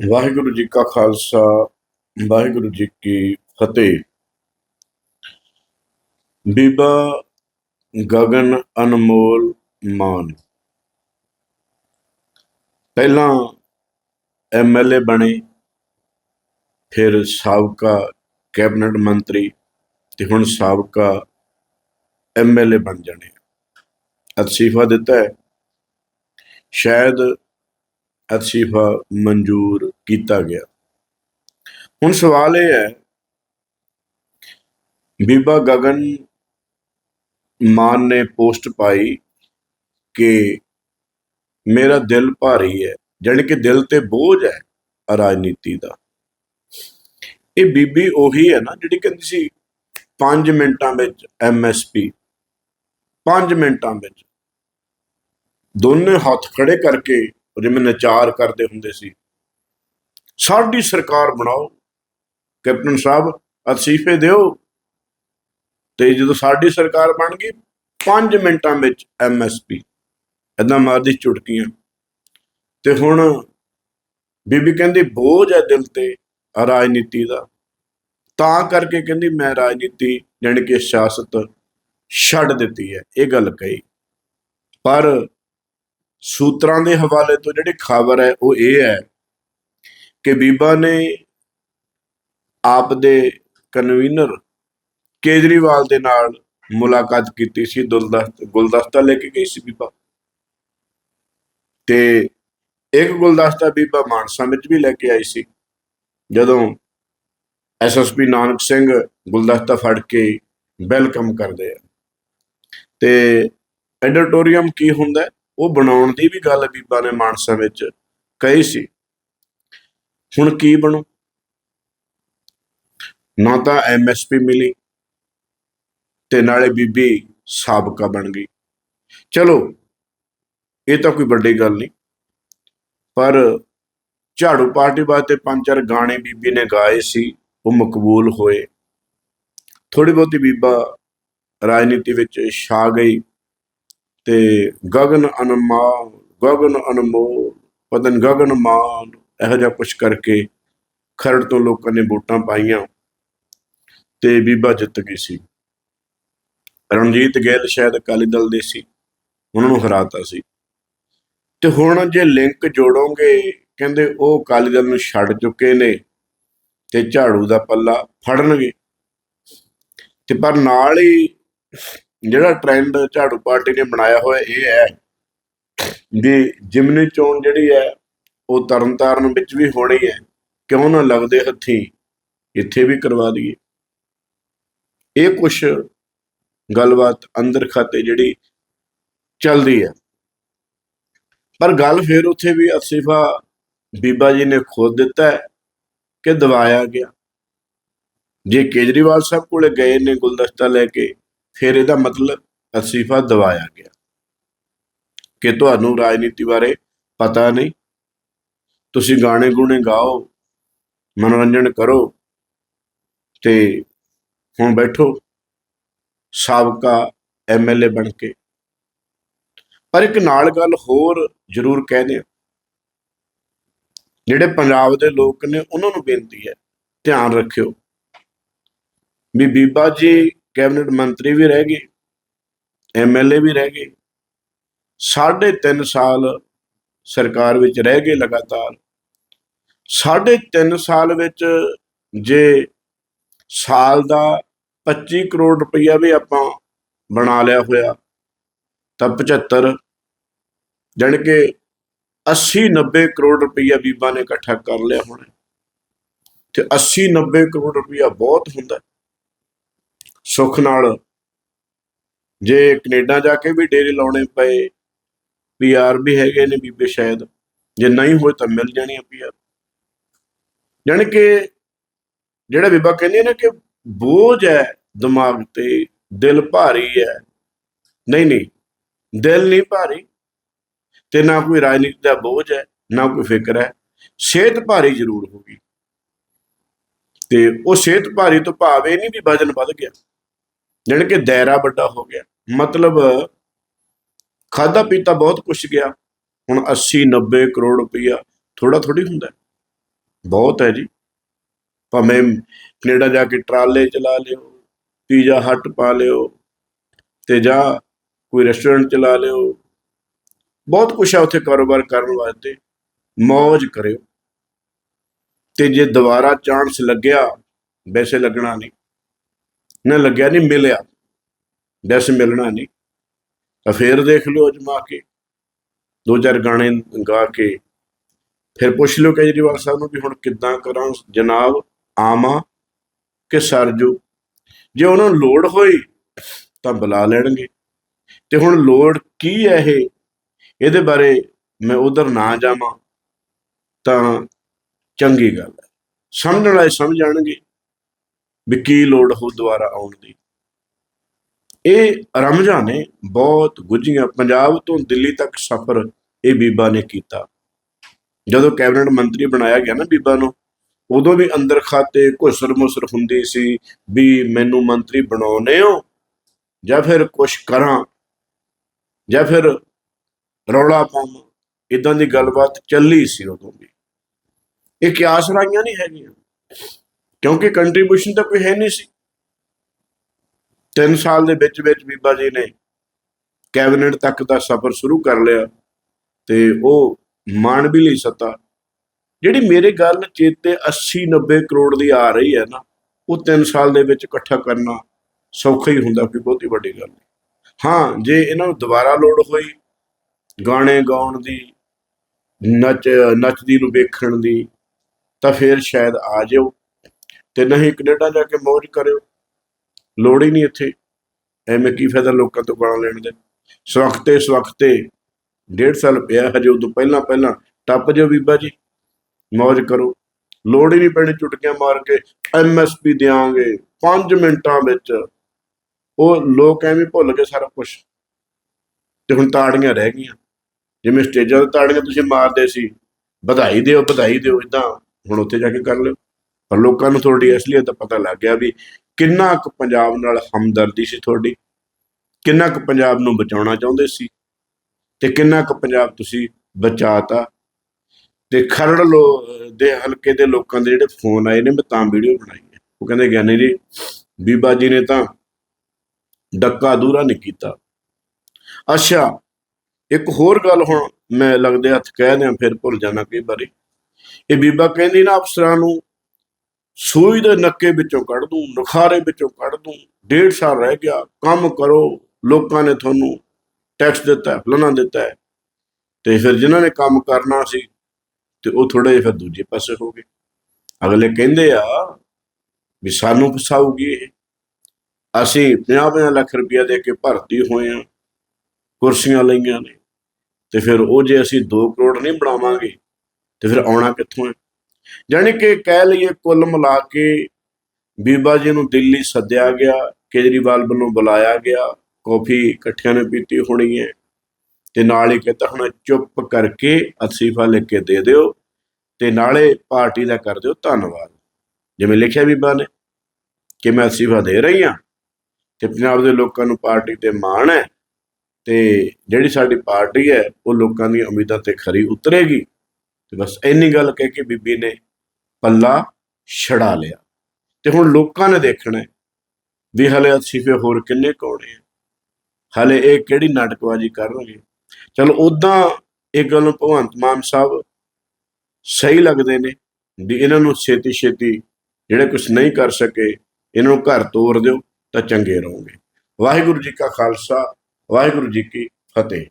ਵਾਹਿਗੁਰੂ ਜੀ ਕਾ ਖਾਲਸਾ, ਵਾਹਿਗੁਰੂ ਜੀ ਕੀ ਫਤਿਹ। ਬੀਬਾ ਗਗਨ ਅਨਮੋਲ ਮਾਨ। ਪਹਿਲਾਂ ਐਮਐਲਏ ਬਣੇ, ਫਿਰ ਸਾਬਕਾ ਕੈਬਨਿਟ ਮੰਤਰੀ ਤੇ ਹੁਣ ਸਾਬਕਾ ਐਮਐਲਏ ਬਣ ਜਾਣੇ। ਅਸਤੀਫਾ ਦਿੱਤਾ ਹੈ। ਸ਼ਾਇਦ ਅਸਤੀਫਾ ਮਨਜ਼ੂਰ ਕੀਤਾ ਗਿਆ। ਹੁਣ ਸਵਾਲ ਇਹ ਹੈ, ਬੀਬਾ ਗਗਨ ਮਾਨ ਨੇ ਪੋਸਟ ਪਾਈ ਕਿ ਮੇਰਾ ਦਿਲ ਭਾਰੀ ਹੈ, ਜਾਣੀ ਕਿ ਦਿਲ ਤੇ ਬੋਝ ਹੈ ਰਾਜਨੀਤੀ ਦਾ। ਇਹ ਬੀਬੀ ਉਹੀ ਹੈ ਨਾ, ਜਿਹੜੀ ਕਹਿੰਦੀ ਸੀ 5 ਮਿੰਟਾਂ ਵਿੱਚ ਐਮਐਸਪੀ 5 ਮਿੰਟਾਂ ਵਿੱਚ ਦੋਨੇ ਹੱਥ ਖੜੇ ਕਰਕੇ ਜਿਵੇਂ ਨਚਾਰ ਕਰਦੇ ਹੁੰਦੇ ਸੀ। ਸਾਡੀ ਸਰਕਾਰ ਬਣਾਓ, ਕੈਪਟਨ ਸਾਹਿਬ, ਅਸੀਫੇ ਦਿਓ ਤੇ ਜਦੋਂ ਸਾਡੀ ਸਰਕਾਰ ਬਣ ਗਈ 5 ਮਿੰਟਾਂ ਵਿੱਚ ਐਮਐਸਪੀ ਇਦਾਂ ਮਾਰਦੀ ਚੁਟਕੀਆਂ ਤੇ ਹੁਣ ਬੀਬੀ ਕਹਿੰਦੀ, ਬੋਝ ਹੈ ਦਿਲ ਤੇ ਰਾਜਨੀਤੀ ਦਾ। ਤਾਂ ਕਰਕੇ ਕਹਿੰਦੀ, ਮੈਂ ਰਾਜਨੀਤੀ ਜਾਣੀ ਕਿ ਸਿਆਸਤ ਛੱਡ ਦਿੱਤੀ ਹੈ, ਇਹ ਗੱਲ ਕਹੀ। ਪਰ ਸੂਤਰਾਂ ਦੇ ਹਵਾਲੇ ਤੋਂ ਜਿਹੜੀ ਖਬਰ ਹੈ, ਉਹ ਇਹ ਹੈ ਕਿ ਬੀਬਾ ਨੇ ਆਪ ਦੇ ਕਨਵੀਨਰ ਕੇਜਰੀਵਾਲ ਦੇ ਨਾਲ ਮੁਲਾਕਾਤ ਕੀਤੀ ਸੀ ਦੁਲਦਸਤ ਗੁਲਦਸਤਾ ਲੈ ਕੇ ਗਈ ਸੀ ਬੀਬਾ। ਤੇ ਇੱਕ ਗੁਲਦਸਤਾ ਬੀਬਾ ਮਾਨਸਾ ਵਿੱਚ ਵੀ ਲੈ ਕੇ ਆਈ ਸੀ। ਜਦੋਂ ਐਸਐਸਪੀ ਨਾਨਕ ਸਿੰਘ ਗੁਲਦਸਤਾ ਫੜ ਕੇ ਵੈਲਕਮ ਕਰਦੇ ਆ। ਤੇ ਐਡੀਟੋਰੀਅਮ ਕੀ ਹੁੰਦਾ ਉਹ ਬਣਾਉਣ ਦੀ ਵੀ ਗੱਲ ਬੀਬਾ ਨੇ ਮਾਨਸਾ ਵਿੱਚ ਕਹੀ ਸੀ। ਹੁਣ ਕੀ ਬਣੂ? ਨਾ ਤਾਂ ਐਮਐਸਪੀ ਮਿਲੀ ਤੇ ਨਾਲੇ ਬੀਬੀ ਸਾਬਕਾ ਬਣ ਗਈ। ਚਲੋ, ਇਹ ਤਾਂ ਕੋਈ ਵੱਡੀ ਗੱਲ ਨਹੀਂ, ਪਰ ਝਾੜੂ ਪਾਰਟੀ ਵਾਸਤੇ ਪੰਜ ਚਾਰ ਗਾਣੇ ਬੀਬੀ ਨੇ ਗਾਏ ਸੀ, ਉਹ ਮਕਬੂਲ ਹੋਏ। ਥੋੜੀ ਬਹੁਤੀ ਬੀਬਾ ਰਾਜਨੀਤੀ ਵਿੱਚ ਛਾ ਗਈ। ਤੇ ਗਗਨ ਅਨਮਾਨ, ਗਗਨ ਅਨਮੋਲ ਪਤਨ ਗਗਨ ਮਾਨ, ਇਹੋ ਜਿਹਾ ਕੁਛ ਕਰਕੇ ਖਰੜ ਤੋਂ ਲੋਕਾਂ ਨੇ ਵੋਟਾਂ ਪਾਈਆਂ ਤੇ ਬੀਬਾ ਜਿੱਤ ਗਈ ਸੀ। ਰਣਜੀਤ ਗਿੱਲ ਸ਼ਾਇਦ ਅਕਾਲੀ ਦਲ ਦੇ ਸੀ, ਉਹਨਾਂ ਨੂੰ ਹਰਾਤਾ ਸੀ। ਤੇ ਹੁਣ ਜੇ ਲਿੰਕ ਜੋੜੋਗੇ, ਕਹਿੰਦੇ ਉਹ ਅਕਾਲੀ ਦਲ ਨੂੰ ਛੱਡ ਚੁੱਕੇ ਨੇ ਤੇ ਝਾੜੂ ਦਾ ਪੱਲਾ ਫੜਨਗੇ। ਤੇ ਪਰ ਨਾਲ ਹੀ ਜਿਹੜਾ ਟ੍ਰੈਂਡ ਝਾੜੂ ਪਾਰਟੀ ਨੇ ਬਣਾਇਆ ਹੋਇਆ, ਇਹ ਹੈ ਵੀ ਜਿਮਨੀ ਚੋਣ ਜਿਹੜੀ ਹੈ, ਉਹ ਤਰਨਤਾਰਨ ਵਿੱਚ ਵੀ ਹੋਣੀ ਹੈ। ਕਿਉਂ ਨਾ ਲੱਗਦੇ ਹੱਥੀ ਇੱਥੇ ਵੀ ਕਰਵਾ ਦਈਏ। ਇਹ ਕੁਛ ਗੱਲਬਾਤ ਅੰਦਰ ਖਾਤੇ ਜਿਹੜੀ ਚੱਲਦੀ ਹੈ। ਪਰ ਗੱਲ ਫਿਰ ਉੱਥੇ ਵੀ ਅਸੀਫਾ ਬੀਬਾ ਜੀ ਨੇ ਖੋਦ ਦਿੱਤਾ ਹੈ ਕਿ ਦਵਾਇਆ ਗਿਆ। ਜੇ ਕੇਜਰੀਵਾਲ ਸਾਹਿਬ ਕੋਲੇ ਗਏ ਨੇ ਗੁਲਦਸਤਾ ਲੈ ਕੇ ਫਿਰ ਇਹਦਾ ਮਤਲਬ ਅਸੀਫਾ ਦਵਾਇਆ ਗਿਆ। ਕਿ ਤੁਹਾਨੂੰ ਰਾਜਨੀਤੀ ਬਾਰੇ ਪਤਾ ਨਹੀਂ। ਤੁਸੀਂ ਗਾਣੇ ਗੁਣੇ ਗਾਓ, ਮਨੋਰੰਜਨ ਕਰੋ ਤੇ ਹੁਣ ਬੈਠੋ, ਸਾਬਕਾ ਐਮਐਲਏ ਬਣ ਕੇ। ਪਰ ਇੱਕ ਨਾਲ ਗੱਲ ਹੋਰ ਜ਼ਰੂਰ ਕਹਿੰਦੇ ਜਿਹੜੇ ਪੰਜਾਬ ਦੇ ਲੋਕ ਨੇ, ਉਹਨਾਂ ਨੂੰ ਬੇਨਤੀ ਹੈ, ਧਿਆਨ ਰੱਖਿਓ। ਵੀ ਬੀਬਾ ਜੀ ਕੈਬਨਿਟ ਮੰਤਰੀ ਵੀ ਰਹਿ ਗਏ ਐਮਐਲਏ ਵੀ ਰਹਿ ਗਏ। ਸਾਢੇ 3 ਸਾਲ ਸਰਕਾਰ ਵਿੱਚ ਰਹਿ ਗਏ ਲਗਾਤਾਰ। ਸਾਢੇ 3 ਸਾਲ ਵਿੱਚ ਜੇ ਸਾਲ ਦਾ 25 ਕਰੋੜ ਰੁਪਈਆ ਵੀ ਆਪਾਂ ਬਣਾ ਲਿਆ ਹੋਇਆ, ਤਾਂ 75 ਜਾਣੀ ਕਿ 80 90 ਕਰੋੜ ਰੁਪਈਆ ਬੀਬਾ ਨੇ ਇਕੱਠਾ ਕਰ ਲਿਆ ਹੁਣ। ਤੇ 80 90 ਕਰੋੜ ਰੁਪਈਆ ਬਹੁਤ ਹੁੰਦਾ। ਸੁੱਖ ਨਾਲ। ਜੇ ਕੈਨੇਡਾ ਜਾ ਕੇ ਵੀ ਡੇਰੇ ਲਾਉਣੇ ਪਏ ਪੀਆਰ ਵੀ ਹੈਗੇ ਨੇ ਬੀਬੇ ਸ਼ਾਇਦ, ਜੇ ਨਹੀਂ ਹੋਏ ਤਾਂ ਮਿਲ ਜਾਣੀ ਆ ਪੀਆਰ ਯਾਨੀ ਕਿ ਜਿਹੜਾ ਬੀਬਾ ਕਹਿੰਦੀ ਨਾ ਕਿ ਬੋਝ ਹੈ ਦਿਮਾਗ ਤੇ, ਦਿਲ ਭਾਰੀ ਹੈ। ਨਹੀਂ ਨਹੀਂ, ਦਿਲ ਨਹੀਂ ਭਾਰੀ, ਤੇ ਨਾ ਕੋਈ ਰਾਜਨੀਤੀ ਦਾ ਬੋਝ ਹੈ, ਨਾ ਕੋਈ ਫਿਕਰ ਹੈ। ਸਿਹਤ ਭਾਰੀ ਜ਼ਰੂਰ ਹੋਗੀ ਤੇ ਉਹ ਸਿਹਤ ਭਾਰੀ ਤੋਂ ਭਾਵ ਇਹ ਨਹੀਂ ਵੀ ਵਜਨ ਵੱਧ ਗਿਆ। ਜਾਣੀ ਕਿ ਦਾਇਰਾ ਵੱਡਾ ਹੋ ਗਿਆ। ਮਤਲਬ ਖਾਦਾ ਪੀਤਾ ਬਹੁਤ ਕੁਛ ਗਿਆ। ਹੁਣ 80 90 ਕਰੋੜ ਰੁਪਈਆ ਥੋੜਾ ਥੋੜੀ ਹੁੰਦਾ। ਬਹੁਤ ਹੈ ਜੀ। ਭਾਵੇਂ ਕੈਨੇਡਾ ਜਾ ਕੇ ਟਰਾਲੇ ਚਲਾ ਲਿਓ, ਪੀਜ਼ਾ ਹੱਟ ਪਾ ਲਿਓ ਤੇ ਜਾਂ ਕੋਈ ਰੈਸਟੋਰੈਂਟ ਚਲਾ ਲਿਓ। ਬਹੁਤ ਕੁਛ ਆ ਉੱਥੇ ਕਾਰੋਬਾਰ ਕਰਨ ਵਾਸਤੇ। ਮौज ਕਰਿਓ। ਤੇ ਜੇ ਦੁਬਾਰਾ ਚਾਂਸ ਲੱਗਿਆ, ਵੈਸੇ ਲੱਗਣਾ ਨਹੀਂ। ਨਾ ਲੱਗਿਆ ਨਹੀਂ ਮਿਲਿਆ। ਵੈਸੇ ਮਿਲਣਾ ਨਹੀਂ ਤਾਂ ਫੇਰ ਦੇਖ ਲਿਓ ਅਜਮਾ ਕੇ। ਦੋ ਚਾਰ ਗਾਣੇ ਗਾ ਕੇ। ਫਿਰ ਪੁੱਛ ਲਿਓ ਕੇਜਰੀਵਾਲ ਸਾਹਿਬ ਨੂੰ ਵੀ ਹੁਣ ਕਿੱਦਾਂ ਕਰਾਂ ਜਨਾਬ, ਆਵਾਂ ਕਿ ਸਰਜੂ ਜੇ। ਉਹਨਾਂ ਨੂੰ ਲੋੜ ਹੋਈ ਤਾਂ ਬੁਲਾ ਲੈਣਗੇ। ਤੇ ਹੁਣ ਲੋੜ ਕੀ ਹੈ ਇਹ? ਇਹਦੇ ਬਾਰੇ ਮੈਂ ਉਧਰ ਨਾ ਜਾਵਾਂ ਤਾਂ ਚੰਗੀ ਗੱਲ ਹੈ ਸਮਝਣ ਵਾਲੇ ਸਮਝ ਜਾਣਗੇ। ਵੀ ਕੀ ਲੋੜ ਹੋ ਦੁਆਰਾ ਆਉਣ ਦੀ। ਇਹ ਰਮਜ਼ਾਂ ਨੇ ਬਹੁਤ ਗੁੱਝੀਆਂ, ਪੰਜਾਬ ਤੋਂ ਦਿੱਲੀ ਤੱਕ ਸਫ਼ਰ ਇਹ ਬੀਬਾ ਨੇ ਕੀਤਾ। ਜਦੋਂ ਕੈਬਨਿਟ ਮੰਤਰੀ ਬਣਾਇਆ ਗਿਆ ਨਾ ਬੀਬਾ ਨੂੰ, ਉਦੋਂ ਵੀ ਅੰਦਰ ਖਾਤੇ ਘੁਸਰ ਮੁਸਰ ਹੁੰਦੀ ਸੀ ਵੀ ਮੈਨੂੰ ਮੰਤਰੀ ਬਣਾਉਨੇ ਹੋ ਜਾਂ ਫਿਰ ਕੁਛ ਕਰਾਂ ਜਾਂ ਫਿਰ ਰੌਲਾ ਪਾਵਾਂ ਇਦਾਂ ਦੀ ਗੱਲਬਾਤ ਚੱਲੀ ਸੀ ਉਦੋਂ ਵੀ। ਇਹ ਕਿਆਸ ਰਾਈਆਂ ਨਹੀਂ ਹੈਗੀਆਂ। ਕਿਉਂਕਿ ਕੰਟਰੀਬਿਊਸ਼ਨ ਤਾਂ ਕੋਈ ਹੈ ਨਹੀਂ ਸੀ। 3 ਸਾਲ ਦੇ ਵਿੱਚ ਵਿੱਚ ਬੀਬਾ ਜੀ ਨੇ ਕੈਬਨਿਟ ਤੱਕ ਦਾ ਸਫ਼ਰ ਸ਼ੁਰੂ ਕਰ ਲਿਆ ਤੇ ਉਹ ਮਾਣ ਵੀ ਲਈ ਸੱਤਾ। ਜਿਹੜੀ ਮੇਰੇ ਗੱਲ ਚੇਤੇ 80 90 ਕਰੋੜ ਦੀ ਆ ਰਹੀ ਹੈ ਨਾ, ਉਹ 3 ਸਾਲ ਦੇ ਵਿੱਚ ਇਕੱਠਾ ਕਰਨਾ ਸੌਖਾ ਹੀ ਹੁੰਦਾ ਕੋਈ ਬਹੁਤੀ ਵੱਡੀ ਗੱਲ ਨਹੀਂ। ਹਾਂ, ਜੇ ਇਹਨਾਂ ਨੂੰ ਦੁਬਾਰਾ ਲੋੜ ਹੋਈ, ਗਾਣੇ ਗਾਉਣ ਦੀ, ਨੱਚ, ਨੱਚਦੀ ਨੂੰ ਵੇਖਣ ਦੀ, ਤਾਂ ਫਿਰ ਸ਼ਾਇਦ ਆ ਜਾਓ। ਤੇ ਨਹੀਂ ਕੈਨੇਡਾ ਜਾ ਕੇ ਮौज ਕਰਿਓ। ਲੋੜ ਹੀ ਨਹੀਂ ਇੱਥੇ। ਐਵੇਂ ਕੀ ਫਾਇਦਾ ਲੋਕਾਂ ਤੋਂ ਗਾਲਾਂ ਲੈਣ ਦੇ? ਸਵਖਤੇ ਸਵਖਤੇ। ਡੇਢ ਸਾਲ ਪਿਆ ਹਜੇ ਉਦੋਂ ਪਹਿਲਾਂ ਪਹਿਲਾਂ। ਟੱਪ ਜਾਓ ਬੀਬਾ ਜੀ। ਮौज ਕਰੋ। ਲੋੜ ਹੀ ਨਹੀਂ ਪੈਣੀ ਚੁਟਕੀਆਂ ਮਾਰ ਕੇ। ਐਮਐਸਪੀ ਦਿਆਂਗੇ। 5 ਮਿੰਟਾਂ ਵਿੱਚ। ਉਹ ਲੋਕ ਐਵੇਂ ਭੁੱਲ ਗਏ ਸਾਰਾ ਕੁਝ ਤੇ ਹੁਣ ਤਾੜੀਆਂ ਰਹਿ ਗਈਆਂ। ਜਿਵੇਂ ਸਟੇਜਾਂ ਤੇ ਤਾੜੀਆਂ ਤੁਸੀਂ ਮਾਰਦੇ ਸੀ। ਵਧਾਈ ਦਿਓ ਵਧਾਈ ਦਿਓ ਇਦਾਂ ਹੁਣ ਉੱਥੇ ਜਾ ਕੇ ਕਰ ਲਿਓ। ਪਰ ਲੋਕਾਂ ਨੂੰ ਤੁਹਾਡੀ ਅਸਲੀਅਤ ਦਾ ਪਤਾ ਲੱਗ ਗਿਆ ਵੀ ਕਿੰਨਾ ਕੁ ਪੰਜਾਬ ਨਾਲ ਹਮਦਰਦੀ ਸੀ ਤੁਹਾਡੀ, ਕਿੰਨਾ ਕੁ ਪੰਜਾਬ ਨੂੰ ਬਚਾਉਣਾ ਚਾਹੁੰਦੇ ਸੀ ਤੇ ਕਿੰਨਾ ਕੁ ਪੰਜਾਬ ਤੁਸੀਂ ਬਚਾਤਾ। ਤੇ ਖਰੜ ਲੋ, ਦੇ ਹਲਕੇ ਦੇ ਲੋਕਾਂ ਦੇ ਜਿਹੜੇ ਫੋਨ ਆਏ ਨੇ, ਮੈਂ ਤਾਂ ਵੀਡੀਓ ਬਣਾਈ ਹੈ। ਉਹ ਕਹਿੰਦੇ ਗਿਆਨੀ ਜੀ, ਬੀਬਾ ਜੀ ਨੇ ਤਾਂ ਡੱਕਾ ਦੂਰਾ ਨਹੀਂ ਕੀਤਾ। ਅੱਛਾ, ਇੱਕ ਹੋਰ ਗੱਲ ਹੁਣ ਮੈਂ ਲੱਗਦੇ ਹੱਥ ਕਹਿ ਦਿਆਂ, ਫਿਰ ਭੁੱਲ ਜਾਣਾ ਕਈ ਵਾਰੀ। ਇਹ ਬੀਬਾ ਕਹਿੰਦੀ ਨਾ ਅਫਸਰਾਂ ਨੂੰ ਸੂਈ ਦੇ ਨੱਕੇ ਵਿੱਚੋਂ ਕੱਢ ਦੂੰ, ਨੁਖਾਰੇ ਵਿੱਚੋਂ ਕੱਢ ਦੂੰ, ਡੇਢ ਸਾਲ ਰਹਿ ਗਿਆ, ਕੰਮ ਕਰੋ, ਲੋਕਾਂ ਨੇ ਤੁਹਾਨੂੰ ਟੈਕਸ ਦਿੱਤਾ ਹੈ ਫਲਾਣਾ ਦਿੱਤਾ ਹੈ। ਤੇ ਫਿਰ ਜਿਨ੍ਹਾਂ ਨੇ ਕੰਮ ਕਰਨਾ ਸੀ, ਤੇ ਉਹ ਥੋੜੇ ਜਿਹਾ ਫਿਰ ਦੂਜੇ ਪਾਸੇ ਹੋ ਗਏ। ਅਗਲੇ ਕਹਿੰਦੇ ਆ ਵੀ ਸਾਨੂੰ ਫਸਾਊਗੀ ਇਹ। ਅਸੀਂ 50-50 ਲੱਖ ਰੁਪਇਆ ਦੇ ਕੇ ਭਰਤੀ ਹੋਏ ਆ ਕੁਰਸੀਆਂ ਲਈਆਂ ਨੇ, ਤੇ ਫਿਰ ਉਹ ਜੇ ਅਸੀਂ 2 ਕਰੋੜ ਨਹੀਂ ਬਣਾਵਾਂਗੇ, ਤੇ ਫਿਰ ਆਉਣਾ ਕਿੱਥੋਂ ਹੈ? ਜਾਣੀ ਕਿ ਕਹਿ ਲਈਏ ਕੁੱਲ ਮਿਲਾ ਕੇ ਬੀਬਾ ਜੀ ਨੂੰ ਦਿੱਲੀ ਸੱਦਿਆ ਗਿਆ, ਕੇਜਰੀਵਾਲ ਵੱਲੋਂ ਬੁਲਾਇਆ ਗਿਆ, ਕਾਫੀ ਇਕੱਠਿਆਂ ਨੇ ਪੀਤੀ ਹੋਣੀ ਹੈ ਤੇ ਨਾਲ ਹੀ ਕਹਿੰਦਾ ਹੁਣ, ਚੁੱਪ ਕਰਕੇ ਅਸੀਫਾ ਲਿਖ ਕੇ ਦੇ ਦਿਓ ਤੇ ਨਾਲੇ ਪਾਰਟੀ ਦਾ ਕਰ ਦਿਓ ਧੰਨਵਾਦ। ਜਿਵੇਂ ਲਿਖਿਆ ਬੀਬਾ ਨੇ ਕਿ ਮੈਂ ਅਸੀਫਾ ਦੇ ਰਹੀ ਹਾਂ ਤੇ ਪੰਜਾਬ ਦੇ ਲੋਕਾਂ ਨੂੰ ਪਾਰਟੀ ਤੇ ਮਾਣ ਹੈ ਤੇ ਜਿਹੜੀ ਸਾਡੀ ਪਾਰਟੀ ਹੈ, ਉਹ ਲੋਕਾਂ ਦੀਆਂ ਉਮੀਦਾਂ ਤੇ ਖਰੀ ਉਤਰੇਗੀ। ਤੇ ਬਸ ਇੰਨੀ ਗੱਲ ਕਹਿ ਕੇ ਬੀਬੀ ਨੇ ਪੱਲਾ ਛੜਾ ਲਿਆ। ਤੇ ਹੁਣ ਲੋਕਾਂ ਨੇ ਦੇਖਣਾ ਵੀ ਹਲੇ ਅਸੀਫੇ ਹੋਰ ਕਿੰਨੇ ਕੋਣੇ ਆ ਹਲੇ ਇਹ ਕਿਹੜੀ ਨਾਟਕਬਾਜ਼ੀ ਕਰਨਗੇ ਚਲੋ ਉਦਾਂ ਇਹ ਗੱਲ ਭਗਵੰਤ ਮਾਨ ਸਾਹਿਬ ਸਹੀ ਲੱਗਦੇ ਨੇ ਵੀ ਇਹਨਾਂ ਨੂੰ ਛੇਤੀ ਛੇਤੀ ਜਿਹੜੇ ਕੁਝ ਨਹੀਂ ਕਰ ਸਕੇ, ਇਹਨਾਂ ਨੂੰ ਘਰ ਤੋਰ ਦਿਓ ਤਾਂ ਚੰਗੇ ਰਹੋਗੇ। ਵਾਹਿਗੁਰੂ ਜੀ ਕਾ ਖਾਲਸਾ, ਵਾਹਿਗੁਰੂ ਜੀ ਕੀ ਫਤਿਹ।